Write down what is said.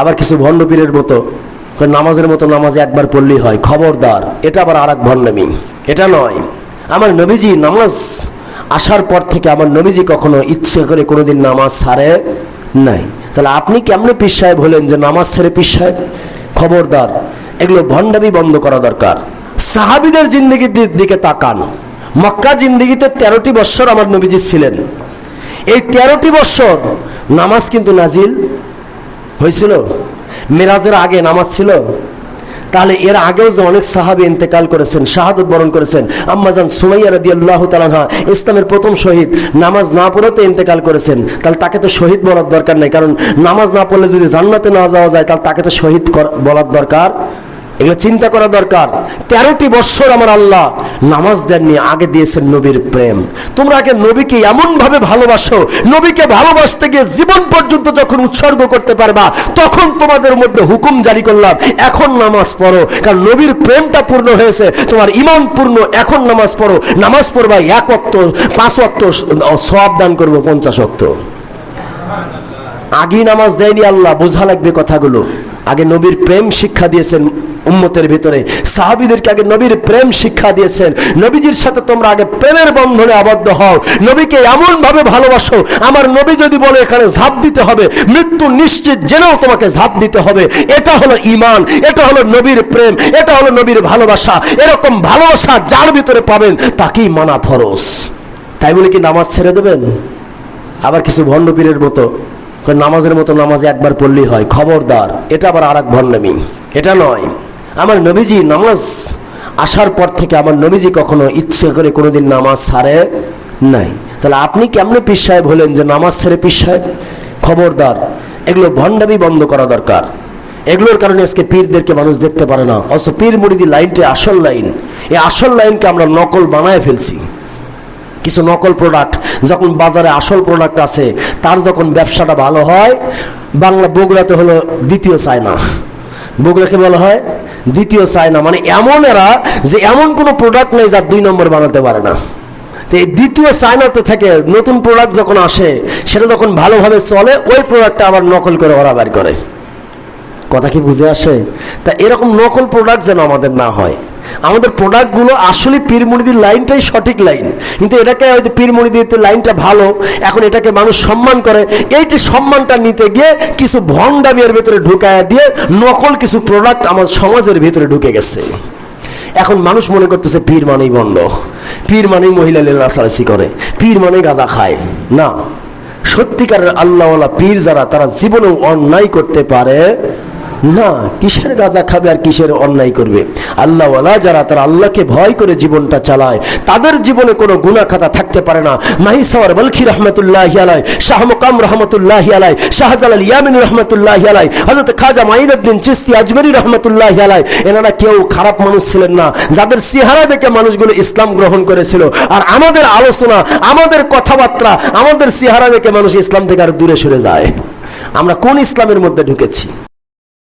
আবার কিছু ভণ্ডপীরের মতো নামাজের মতো নামাজে একবার পড়লেই হয়। খবরদার, এটা আবার আর এক ভণ্ডামি। এটা নয়, আমার নবীজি নামাজ আসার পর থেকে আমার নবীজি কখনো ইচ্ছে করে কোনোদিন নামাজ ছাড়ে নাই। তাহলে আপনি কেমনে পীর সাহেব হলেন যে নামাজ ছেড়ে পীর সাহেব? খবরদার, এগুলো ভণ্ডামি বন্ধ করা দরকার। সাহাবিদের জিন্দগির দিকে তাকান। মক্কা জিন্দগিতে তেরোটি বৎসর আমার নবীজি ছিলেন। এই তেরোটি বৎসর নামাজ কিন্তু নাজিল হয়েছিল? মেরাজের আগে নামাজ ছিল? তাহলে এর আগেও যে অনেক সাহাবি ইন্তেকাল করেছেন, শাহাদত বরণ করেছেন আম্মাজান সুমাইয়া রাদি আল্লাহ তালানহা ইসলামের প্রথম শহীদ, নামাজ না পড়েতে ইন্তেকাল করেছেন, তাহলে তাকে তো শহীদ বলার দরকার নেই, কারণ নামাজ না পড়লে যদি জান্নাতে না যাওয়া যায়, তাহলে তাকে তো শহীদ বলার দরকার এগুলো চিন্তা করা দরকার। তেরোটি বৎসর আমার আল্লাহ নামাজ দেননি, আগে দিয়েছেন নবীর প্রেম। তোমরা আগে নবীকে এমন ভাবে ভালোবাসো, নবীকে ভালোবাসতে গিয়ে জীবন পর্যন্ত যখন উৎসর্গ করতে পারবা, তখন তোমাদের মধ্যে হুকুম জারি করলাম, এখন নামাজ পড়ো। কারণ নবীর প্রেমটা পূর্ণ হয়েছে, তোমার ইমান পূর্ণ, এখন নামাজ পড়ো। নামাজ পড়বা এক অক্ত পাঁচ অক্ত সব দান করব পঞ্চাশ অক্ত আগেই নামাজ দেয়নি আল্লাহ, বোঝা লাগবে কথাগুলো। আগে নবীর প্রেম শিক্ষা দিয়েছেন উম্মতের ভিতরে। সাহাবিদেরকে আগে নবীর প্রেম শিক্ষা দিয়েছেন। নবীজির সাথে তোমরা আগে প্রেমের বন্ধনে আবদ্ধ হও। নবীকে এমনভাবে ভালোবাসো, আমার নবী যদি বলে এখানে ঝাঁপ দিতে হবে, মৃত্যু নিশ্চিত জেনেও তোমাকে ঝাঁপ দিতে হবে। এটা হলো ইমান এটা হলো নবীর প্রেম, এটা হলো নবীর ভালোবাসা। এরকম ভালোবাসা যার ভিতরে পাবেন, তাকেই মানা ফরজ। তাই বলে কি নামাজ ছেড়ে দেবেন? আবার কিছু ভণ্ডপীরের মতো। নামাজের মতো নামাজে একবার পড়লেই হয়। খবরদার, এটা আবার আর এক ভণ্ডামি। এটা নয়। আমার নবীজি নামাজ আসার পর থেকে আমার নবীজি কখনো ইচ্ছে করে কোনোদিন নামাজ ছাড়ে নাই। তাহলে আপনি কেমনে পীর সাহেব হলেন যে নামাজ ছেড়ে পীর সাহেব? খবরদার, এগুলো ভণ্ডামি বন্ধ করা দরকার। এগুলোর কারণে আজকে পীরদেরকে মানুষ দেখতে পারে না। অথচ পীর মুড়িদি লাইনটি আসল লাইন, এই আসল লাইনকে আমরা নকল বানায় ফেলছি। কিছু নকল প্রোডাক্ট যখন বাজারে আসল প্রোডাক্ট আছে, তার যখন ব্যবসাটা ভালো হয়, বাংলা বগুড়াতে হলো দ্বিতীয় চায়না। বগুড়াকে বলা হয় দ্বিতীয় চায়না মানে এমন এরা যে এমন কোনো প্রোডাক্ট নেই যার দুই নম্বর বানাতে পারে না। তো এই দ্বিতীয় চায়নাতে থেকে নতুন প্রোডাক্ট যখন আসে, সেটা যখন ভালোভাবে চলে, ওই প্রোডাক্টটা আবার নকল করে ওরা বের করে। কথা কি বুঝে আসে? তা এরকম নকল প্রোডাক্ট যেন আমাদের না হয়। আমাদের প্রোডাক্টগুলো আসলে পীরমণিদির লাইনটাই সঠিক লাইন। কিন্তু এটাকে হয়তো পীরমণিদির লাইনটা ভালো, এখন এটাকে মানুষ সম্মান করে। এইটি সম্মানটা নিতে গিয়ে কিছু ভণ্ডামিয়ার ভেতরে ঢুকায় দিয়ে নকল কিছু প্রোডাক্ট আমার সমাজের ভেতরে ঢুকে গেছে। এখন মানুষ মনে করতেছে, পীর মানেই বন্ধ পীর মানেই মহিলা লেলাসালাসি করে। পীর মানেই গাঁজা খায়। না। সত্যিকারের আল্লাহওয়ালা পীর যারা, তারা জীবনেও অন্যায় করতে পারে না, কিসের গাঁজা খাবে আর কিসের অন্যায় করবে? আল্লাহওয়ালা যারা তারা আল্লাহকে ভয় করে জীবনটা চালায়, তাদের জীবনে কোনো গুণা খাতা থাকতে পারে না। মাহিসাওয়ার বলখি রহমতুল্লাহ আলাই শাহ মোকাম রহমতুল্লাহ আলাই শাহজালাল ইয়ামিন রহমতুল্লাহ আলাই হজরত খাজা মাইনুদ্দিন চিস্তি আজমেরি রহমতুল্লাহ আলাই এনারা কেউ খারাপ মানুষ ছিলেন না। যাদের চেহারা দেখে মানুষগুলো ইসলাম গ্রহণ করেছিল। আর আমাদের আলোচনা, আমাদের কথাবার্তা, আমাদের চেহারা দেখে মানুষ ইসলাম থেকে আর দূরে সরে যায়। আমরা কোন ইসলামের মধ্যে ঢুকেছি?